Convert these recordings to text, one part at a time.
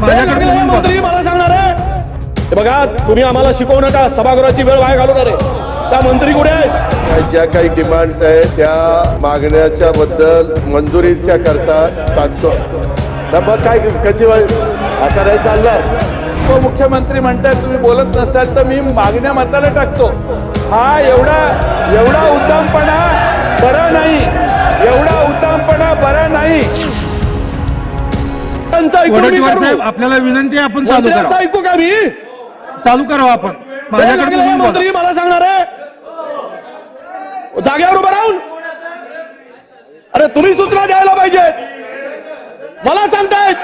मंत्री मला सांगणार आहे. हे बघा तुम्ही आम्हाला शिकवू नका. सभागृहाची वेळ वाया घालवणार आहे. त्या मंत्री कुठे आहेत? ज्या काही डिमांड्स आहेत त्या मागण्याच्या बद्दल मंजुरीच्या करता टाकतो तर मग काय किती वेळ असं नाही चालणार. उपमुख्यमंत्री म्हणतात तुम्ही बोलत नसाल तर मी मागण्या मताला टाकतो. हा एवढा एवढा उद्दामपणा बरा नाही. एवढा उद्दामपणा बरा नाही. साहेब आपल्याला विनंती आहे आपण चालू करा ऐकू का मी? चालू करावं आपण. माझ्याकडे. मंत्री मला सांगणार आहे. जागेवर उभं राहून. अरे तुम्ही सूचना द्यायला पाहिजेत. मला सांगतायत.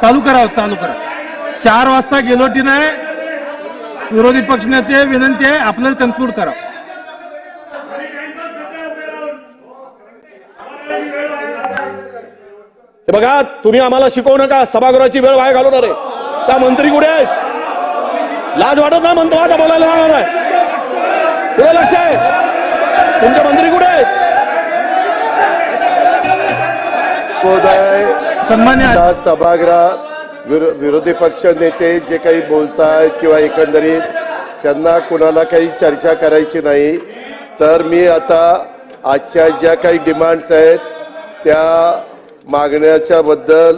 चालू करा चालू करा चार वाजता गेलोटी नाही विरोधी पक्ष नेते विनंती आहे आपल्याला कन्क्लूड करा हे बघा तुम्ही आम्हाला शिकवू नका सभागृहाची वेळ वाया घालवणार आहे. त्या मंत्री कुठे आहेत? लाज वाटत नाही म्हणतो आता बोलायला लागणार आहे. पुढे लक्ष आहे. तुमचे मंत्री कुठे आहेत? सन्मान्य सभागृहात विरो- विरोधी पक्ष नेते जे काही बोलतायत किंवा एकंदरीत त्यांना कुणाला काही चर्चा करायची नाही. तर मी आता आजच्या ज्या काही डिमांड्स आहेत त्या मागण्याच्या बद्दल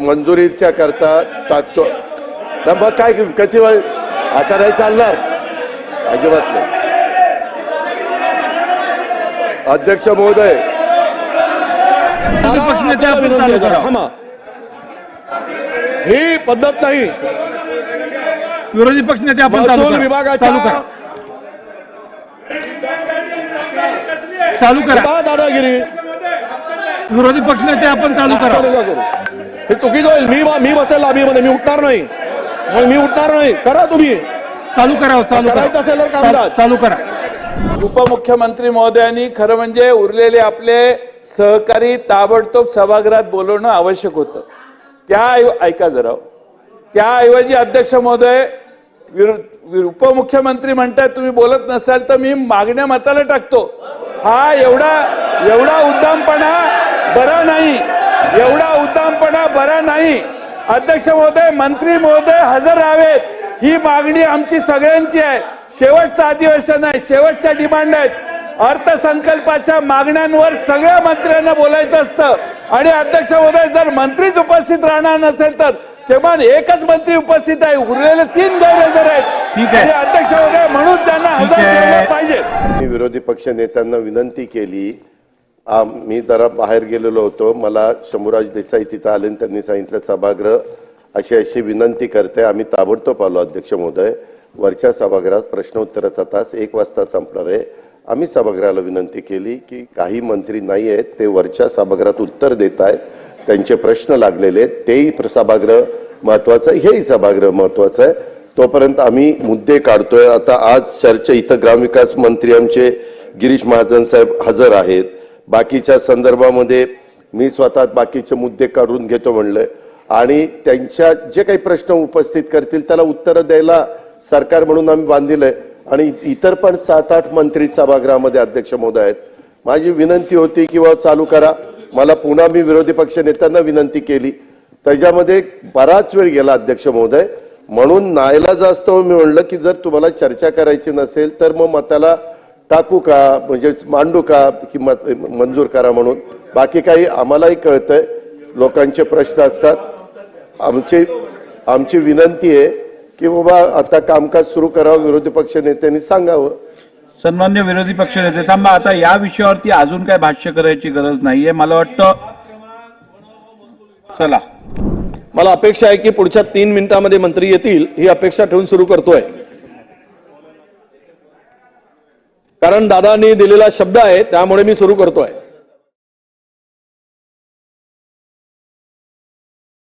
मंजुरीच्या करता टाकतो. तर मग काय किती वेळ? असं नाही चालणार. अजिबात नाही. अध्यक्ष महोदय. ही पद्धत नाही. विरोधी पक्ष नेते आपण चालू महसूल करा. विभागाच्या चालू करा. चालू करा. बा दादागिरी विरोधी पक्ष नेते आपण चालू करा. करू. हे चुकीचं होईल. मी मी बसेल लाबीमध्ये मी उठणार नाही. मग मी उठणार नाही. करा तुम्ही. चालू करा चालू करायचं असेल तर करा कामकाज. चाल- करा. उपमुख्यमंत्री महोदयांनी खरं म्हणजे उरलेले आपले सहकारी ताबडतोब सभागृहात बोलवणं आवश्यक होतं. त्या ऐका जरा. त्याऐवजी अध्यक्ष महोदय उपमुख्यमंत्री म्हणतात तुम्ही बोलत नसाल तर मी मागण्या मताला टाकतो. हा एवढा एवढा उद्दामपणा बरा नाही. एवढा उद्दामपणा बरा नाही. अध्यक्ष महोदय मंत्री महोदय हजर राहावेत. ही मागणी आमची सगळ्यांची आहे. शेवटचं अधिवेशन आहे. शेवटच्या डिमांड आहेत. अर्थसंकल्पाच्या मागण्यांवर सगळ्या मंत्र्यांना बोलायचं असतं. आणि अध्यक्ष महोदय जर मंत्रीच उपस्थित राहणार नसेल तर किमान एकच मंत्री उपस्थित आहे. उरलेले तीन गैरहजर आहेत. ठीक आहे. अध्यक्ष महोदय म्हणून त्यांना हजर पाहिजे. मी विरोधी पक्ष नेत्यांना विनंती केली मी जरा बाहेर गेलेलो होतो. मला शंभूराज देसाई तिथं आले आणि त्यांनी सांगितलं सभागृह अशी अशी विनंती करते. आम्ही ताबडतोब आलो अध्यक्ष महोदय. वरच्या सभागृहात प्रश्नोत्तराचा तास एक वाजता संपणार आहे. आम्ही सभागृहाला विनंती केली की काही मंत्री नाही आहेत. ते वरच्या सभागृहात उत्तर देत आहेत. त्यांचे प्रश्न लागलेले आहेत. तेही प्र- सभागृह महत्वाचं आहे. हेही सभागृह महत्वाचं आहे. तोपर्यंत आम्ही मुद्दे काढतोय. आता आज चर्चा इथं ग्रामविकास मंत्री आमचे गिरीश महाजन साहेब हजर आहेत. बाकीच्या संदर्भामध्ये मी स्वतः बाकीचे मुद्दे काढून घेतो म्हणलंय आणि त्यांच्या जे काही प्रश्न उपस्थित करतील त्याला उत्तरं द्यायला सरकार म्हणून आम्ही बांधिलंय. आणि इतर पण सात आठ मंत्री सभागृहामध्ये अध्यक्ष महोदय आहेत. माझी विनंती होती की बाबा चालू करा. मला पुन्हा मी विरोधी पक्ष नेत्यांना विनंती केली. त्याच्यामध्ये बराच वेळ गेला अध्यक्ष महोदय. म्हणून नायला जास्त मी म्हणलं की जर तुम्हाला चर्चा करायची नसेल तर मग मताला टाकू का? म्हणजे मांडू का की मत मंजूर करा म्हणून. बाकी काही आम्हालाही कळतंय. लोकांचे प्रश्न असतात. आमची आमची विनंती आहे की बाबा आता कामकाज सुरू करावं विरोधी पक्ष नेत्यांनी सांगावं. सन्मान्य विरोधी पक्ष नेते थांबा आता या विषयावरती अजून काय भाष्य करायची गरज नाहीये. मला वाटतं चला. मला अपेक्षा आहे की पुढच्या तीन मिनिटांमध्ये मंत्री येतील ही अपेक्षा ठेवून सुरू करतोय. कारण दादांनी दिलेला शब्द आहे त्यामुळे मी सुरू करतोय.